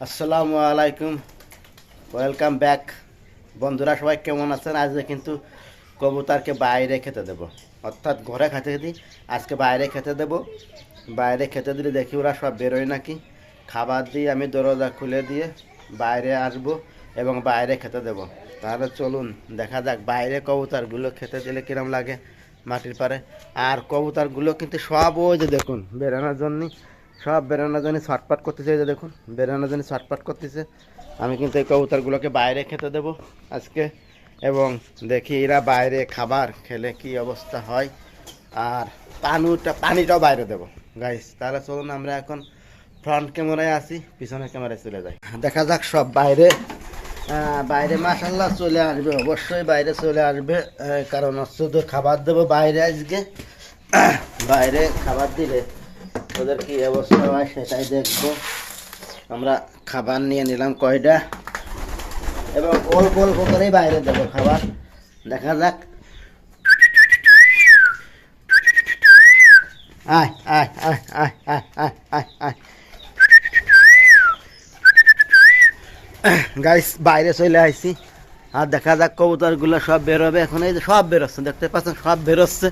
আসসালামু আলাইকুম। Welcome back বন্ধুরা, সবাই কেমন আছেন? আজকে কিন্তু কবুতরকে বাইরে খেতে দেব। অর্থাৎ ঘরে খেতে দিই আজকে বাইরে খেতে দেব। বাইরে খেতে দিলে দেখি ওরা সব বেরোয় নাকি। খাবার দিয়ে আমি দরজা খুলে দিয়ে বাইরে আসব এবং বাইরে খেতে দেব। তাহলে চলুন, দেখা যাক বাইরে কবুতরগুলো খেতে দিলে কিরম লাগে মাটির পারে আর কবুতরগুলো কিন্তু সব ওই যে দেখুন, বেরোনোর জন্যই সব বেরোনোর জন্য ছটপট করতেছে এই যে দেখুন বেরোনোর জন্য ছটপট করতেছে। আমি কিন্তু এই কবুতরগুলোকে বাইরে খেতে দেব আজকে, এবং দেখি এরা বাইরে খাবার খেলে কি অবস্থা হয়, আর পানুটা, পানিটাও বাইরে দেবো। গাইস তাহলে চলুন আমরা এখন ফ্রন্ট ক্যামেরায় আসি, পিছনের ক্যামেরায় চলে যাই। দেখা যাক সব বাইরে বাইরে মাসাল্লাহ চলে আসবে, অবশ্যই বাইরে চলে আসবে কারণ শুধু খাবার দেবো বাইরে আজকে। বাইরে খাবার দিলে ওদের কি অবস্থা হয় সেটাই দেখব আমরা খাবার নিয়ে নিলাম কয়টা এবং অল্প অল্প করেই বাইরে দেবো খাবার দেখা যাক আয় আয় গাইস বাইরে চলে আইছি আর দেখা যাক কবুতরগুলো সব বেরোবে এখন এই যে সব বেরোচ্ছে দেখতে পাচ্ছেন সব বেরোচ্ছে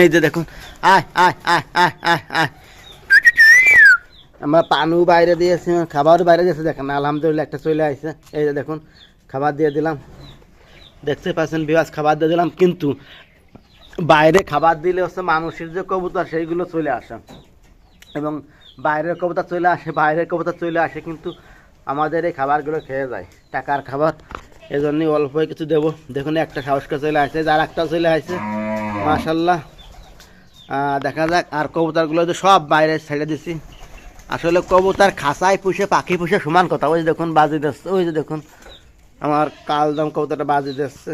এই যে দেখুন আয় আয় আয় আয় আয় আয় আমরা পানু বাইরে দিয়েছি, খাবারও বাইরে দিয়েছে দেখেন, আলহামদুলিল্লাহ একটা চলে আসছে এই যে দেখুন, খাবার দিয়ে দিলাম। দেখতে পাচ্ছেন বিবাস খাবার দিয়ে দিলাম, কিন্তু বাইরে খাবার দিলে হচ্ছে মানুষের যে কবুতর, সেইগুলো চলে আসে। এবং বাইরের কবুতর চলে আসে, বাইরের কবুতর চলে আসে, কিন্তু আমাদের এই খাবারগুলো খেয়ে যায়, টাকার খাবার। এই জন্যই অল্প কিছু দেবো। দেখুন, একটা সাহসকে চলে আসছে যার একটা চলে আসছে মাশাল্লাহ দেখা যাক, আর কবুতরগুলো তো সব বাইরে ছেড়ে দিছি। আসলে কবুতর খাঁচায় পুষে, পাখি পুষে সমান কথা। ওই যে দেখুন, বাজি দিচ্ছে, ওই যে দেখুন। আমার কালদম কবুতরটা বাজি দিচ্ছে।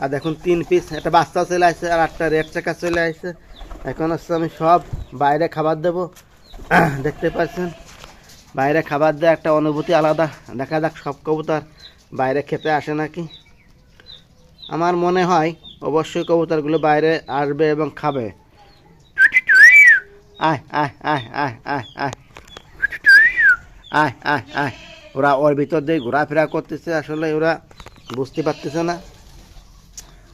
আর দেখুন, তিন পিস একটা বাচ্চা চলে আসছে আর একটা রেড চাকা চলে আসছে। এখন হচ্ছে আমি সব বাইরে খাবার দেবো। দেখতে পাচ্ছেন? বাইরে খাবার দেওয়া একটা অনুভূতি আলাদা। দেখা যাক সব কবুতর বাইরে খেতে আসে নাকি। আমার মনে হয় অবশ্যই কবুতরগুলো বাইরে আসবে এবং খাবে। আয় আয় আয় আয় আয় আয়। আয় আয় আয়। ওরা ওর ভিতর দিয়ে ঘোরাফেরা করতেছে, আসলে ওরা বুঝতে পারতেছে না।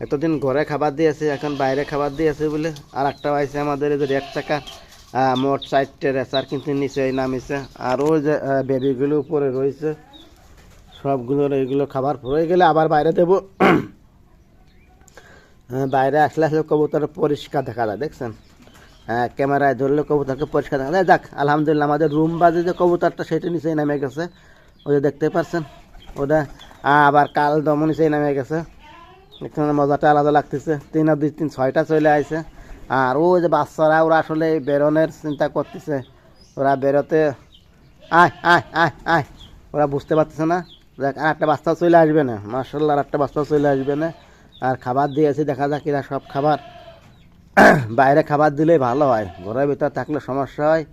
এতদিন ঘরে খাবার দিয়েছে এখন বাইরে খাবার দিয়েছে বলে আর একটা আছে আমাদের এই যে রেড চাকা মোট চারটে রেসার কিন্তু নিচে নামিছে। আর ওই যে বেবিগুলো উপরে রয়েছে, সবগুলোর এইগুলো খাবার হয়ে গেলে আবার বাইরে দেবো। বাইরে আসলে আসলে কবুতর পরিষ্কার দেখা যায়, দেখছেন? ক্যামেরায় ধরলে কবুতরকে পরিষ্কার দেখা যায় যাক আলহামদুলিল্লাহ আমাদের রুম বাজে যে কবুতরটা সেটা নিচেই নেমে গেছে। ওই দেখতে পাচ্ছেন, ওটা। আবার কাল দম নিচেই নেমে গেছে। এখানে মজাটা আলাদা লাগতেছে। তিন আর দুই, তিন, ছয়টা চলে আসছে আর ওই যে বাচ্চারা, ওরা আসলে বেরোনের চিন্তা করতেছে। ওরা বেরোতে আয় আয় আয় আয়। ওরা বুঝতে পারতেছে না। দেখ, আর একটা বাচ্চা চলে আসবে না। মার্শাল্লাহ আর একটা বাচ্চা চলে আসবে না। আর খাবার দিয়েছি, দেখা যাক এরা সব খাবার। বাইরে খাবার দিলে ভালো হয়। ঘরের ভিতর থাকলে সমস্যা হয়।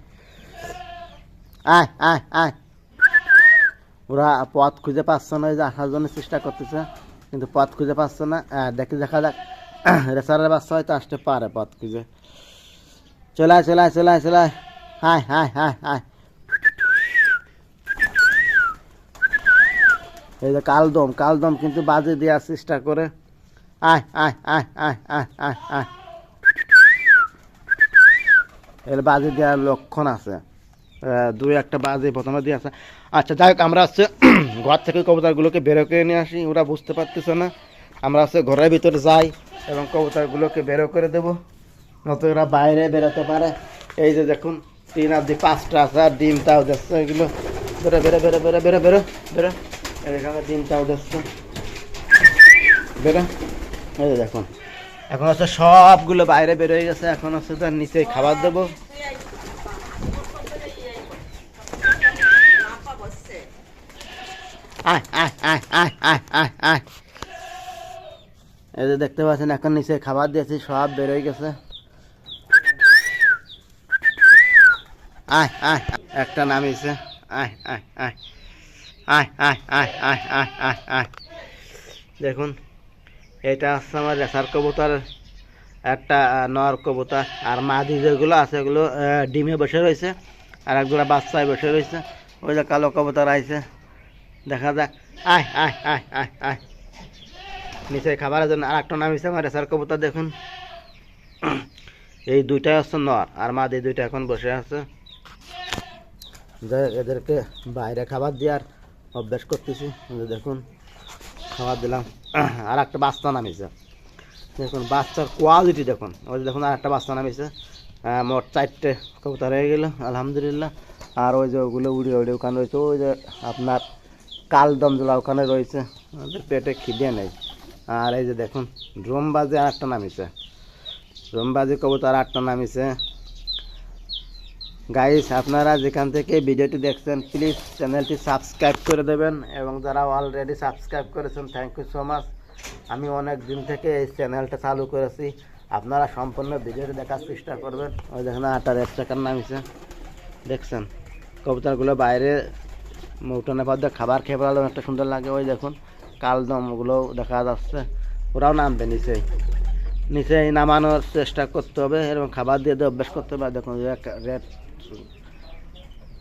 আয় আয় আয়। ওরা পথ খুঁজে পাচ্ছে না যে আসার জন্য চেষ্টা করতেছে, কিন্তু পথ খুঁজে পাচ্ছে না। দেখি, দেখা যাক। রেসারের বাচ্চা হয়তো আসতে পারে পথ খুঁজে। চলে আয় চলে আয় হায় হায় হায় হায় এই যে কালদম কালদম কিন্তু বাজে দেওয়ার চেষ্টা করে। আয় আয় আয় আয় আয় আয় আয়। এর বাজে দেওয়ার লক্ষণ আছে। দুই একটা বাজে প্রথমে দিয়ে আছে। আচ্ছা যাই হোক, আমরা হচ্ছে ঘর থেকে কবুতরগুলোকে বেরো করে নিয়ে আসি। ওরা বুঝতে পারতেছে না। আমরা হচ্ছে ঘরের ভিতরে যাই এবং কবুতরগুলোকে বেরো করে দেবো। নয়তো ওরা বাইরে বেরোতে পারে। এই যে দেখুন, তিন আর দুই, পাঁচটা আছে, আর ডিমটাও দিচ্ছে এগুলো। বেরো বেরো বেরো বেরো বেরো বেরো বেরো। এখানে ডিমটাও দিচ্ছে। বেরো। এই যে দেখুন এখন হচ্ছে সবগুলো বাইরে বেরোয় গেছে এখন হচ্ছে তার নিচে খাবার দেবো এই যে দেখতে পাচ্ছেন এখন নিচে খাবার দিয়েছি সব বেরোয় গেছে আয় আয় একটা নামিয়েছে আয় আয় আয় আয় আয় আয় আয় আয় আয় দেখুন এটা হচ্ছে আমার রেসার কবুতর, একটা নর কবুতর, আর মাদি যেগুলো আছে ওগুলো ডিমে বসে রয়েছে, আর একগুলো বাচ্চায় বসে রয়েছে। ওই যে কালো কবুতর আইছে। দেখা যাক। আয় আয় আয় আয় আয়। নিচে খাবারের জন্য আর একটা নামিছে আমার রেসার কবুতর, দেখুন। এই দুইটাই হচ্ছে নর, আর মা এই দুইটা এখন বসে আছে। এদেরকে বাইরে খাবার দেওয়ার অভ্যাস করতেছি। দেখুন। খাবার দিলাম। আর একটা বাচ্চা নামিছে দেখুন বাচ্চার কোয়ালিটি দেখুন। ওই দেখুন আর একটা বাচ্চা আহ, মোট চারটে কবুতর হয়ে গেল আলহামদুলিল্লাহ। আর ওই যে ওগুলো উড়ে উড়ে ওখানে রয়েছে। ওই যে আপনার কালদমজোলা ওখানে রয়েছে পেটে খিদে নেই। আর এই যে দেখুন ড্রোমবাজি আর একটা নামিছে ড্রোমবাজি কবুতর আর একটা নামিছে গাইস আপনারা যেখান থেকে ভিডিওটি দেখছেন প্লিজ চ্যানেলটি সাবস্ক্রাইব করে দেবেন এবং যারা অলরেডি সাবস্ক্রাইব করেছেন থ্যাংক ইউ সো মাচ আমি অনেক দিন থেকে এই চ্যানেলটা চালু করেছি। আপনারা সম্পূর্ণ ভিডিওটি দেখার চেষ্টা করবেন। ওই দেখেন, আটার এক টাকার নামিছে। দেখছেন? কবুতরগুলো বাইরে মৌটনের পর খাবার খেয়ে পড়ালে অনেকটা সুন্দর লাগে। ওই দেখুন, কালদমগুলো দেখা যাচ্ছে। ওরাও নামবে নিচেই। নিচে নামানোর চেষ্টা করতে হবে এবং খাবার দিয়ে দিয়ে অভ্যাস করতে হবে। দেখুন রেড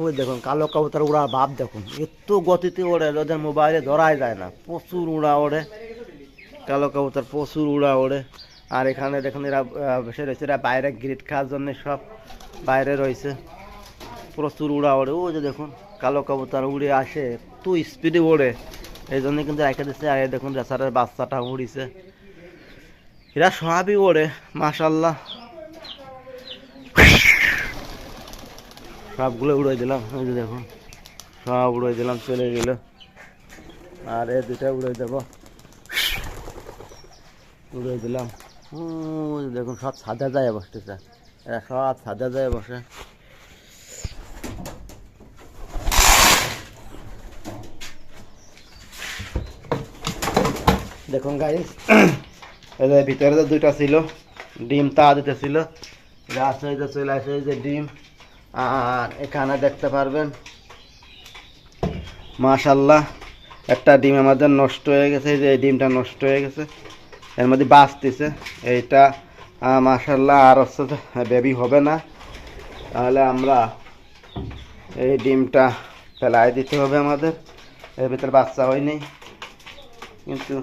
ওই দেখুন, কালো কবুতর উড়া ভাব দেখুন। এত গতিতে ওড়ে, ওদের মোবাইলে ধরাই যায় না। প্রচুর উড়া ওড়ে, কালো কবুতর প্রচুর উড়া ওড়ে। আর এখানে দেখুন, এরা বসে রয়েছে, এরা বাইরে গ্রিট খাওয়ার জন্য সব বাইরে রয়েছে। প্রচুর উড়া ওড়ে। ও যে দেখুন, কালো কবুতর উড়ে আসে, এত স্পিডে ওড়ে। এই জন্য কিন্তু রেখে দিচ্ছে আর দেখুন, রেসারের বাচ্চাটা উড়িছে। এরা সবই ওড়ে, মাশাল্লাহ। সবগুলো উড়াই দিলাম, এই যে দেখুন, সব উড়াই দিলাম, চলে গেল। আর এ দুটা উড়াই দেব। উড়াই দিলাম। দেখুন, সব সাদা যায় বসতেছে। এরা সব সাদা যায় বসে। দেখুন গাইস ভিতরে দুইটা ছিল, ডিম তা দিতে ছিল রাস্তায় চলে আসে এই যে ডিম। আর এখানে দেখতে পারবেন মাশাল্লাহ একটা ডিম আমাদের নষ্ট হয়ে গেছে যে এই ডিমটা নষ্ট হয়ে গেছে, এর মধ্যে বাঁচতেছে, এইটা মাশাল্লাহ আর হচ্ছে বেবি হবে না, তাহলে আমরা এই ডিমটা ফেলাই দিতে হবে আমাদের, এর ভিতরে বাচ্চা হয়নি, কিন্তু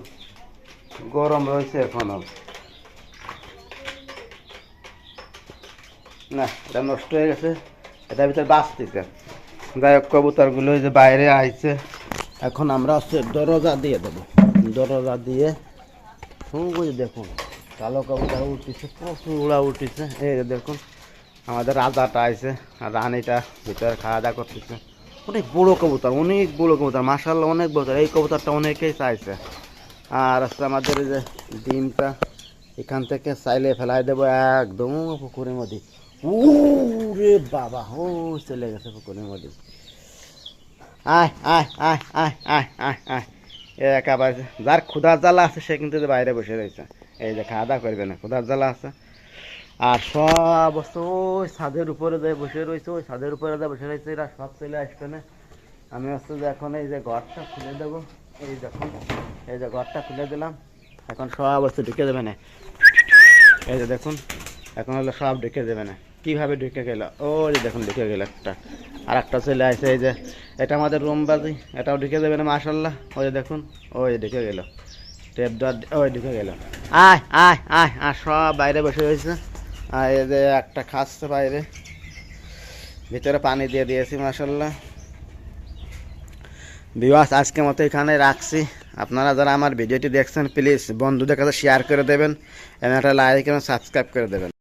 গরম রয়েছে এখনও। না, এটা নষ্ট হয়ে গেছে। এটার ভিতরে বাঁচতেছে যাই হোক, কবুতরগুলো যে বাইরে আইছে। এখন আমরা হচ্ছে দরজা দিয়ে দেবো। দরজা দিয়ে ওই দেখুন। কালো কবুতর উঠতেছে, প্রচুর উড়া উঠতেছে। এই দেখুন, আমাদের রাজাটা আইছে আর রানীটা ভিতরে খাওয়া দাওয়া করতেছে। অনেক বড়ো কবুতর, অনেক বড়ো কবুতর মাসাল্লাহ অনেক বড়। এই কবুতরটা অনেকেই চাইছে। আর হচ্ছে আমাদের যে ডিমটা এখান থেকে চাইলে ফেলাই দেবো একদম পুকুরের মধ্যে। রে বাবা, ও, চলে গেছে পুকুরের মধ্যে। আয় আয় আয় আয় আয় আয় আয়। এ একেবারে যার ক্ষুধার জ্বালা আছে, সে কিন্তু বাইরে বসে রয়েছে। এই যে খাওয়া দাওয়া করবে না, ক্ষুধার জ্বালা আছে। আর সব বস্তু, ওই ছাদের উপরে যায় বসে রয়েছে, ওই ছাদের উপরে যায় বসে রয়েছে, এরা সব চলে আসবে না। আমি হচ্ছে যে এখন এই যে ঘরটা খুলে দেবো। এই দেখুন, এই যে ঘরটা খুলে দিলাম। এখন সব বস্তু ঢুকে দেবে না। এই যে দেখুন, এখন হলো সব ঢুকে দেবে না। কীভাবে ঢুকে গেল? ও যে দেখুন, ঢুকে গেল একটা। আর একটা ছেলে আছে এই যে, এটা আমাদের রুম বাজি, এটাও ঢুকে দেবে না মাশাল্লাহ ওই যে দেখুন, ওই ঢুকে গেল। টেপ দর ওই ঢুকে গেল। আয় আয় আয় আর সব বাইরে বসে রয়েছে। আর এই যে একটা খাচ্ছে বাইরে। ভিতরে পানি দিয়ে দিয়েছি মাশাল্লাহ বিবাস আজকে মতো এখানে রাখছি। আপনারা যারা আমার ভিডিওটি দেখছেন প্লিজ বন্ধুদের কাছে শেয়ার করে দেবেন। এবং একটা লাইক এবং সাবস্ক্রাইব করে দেবেন।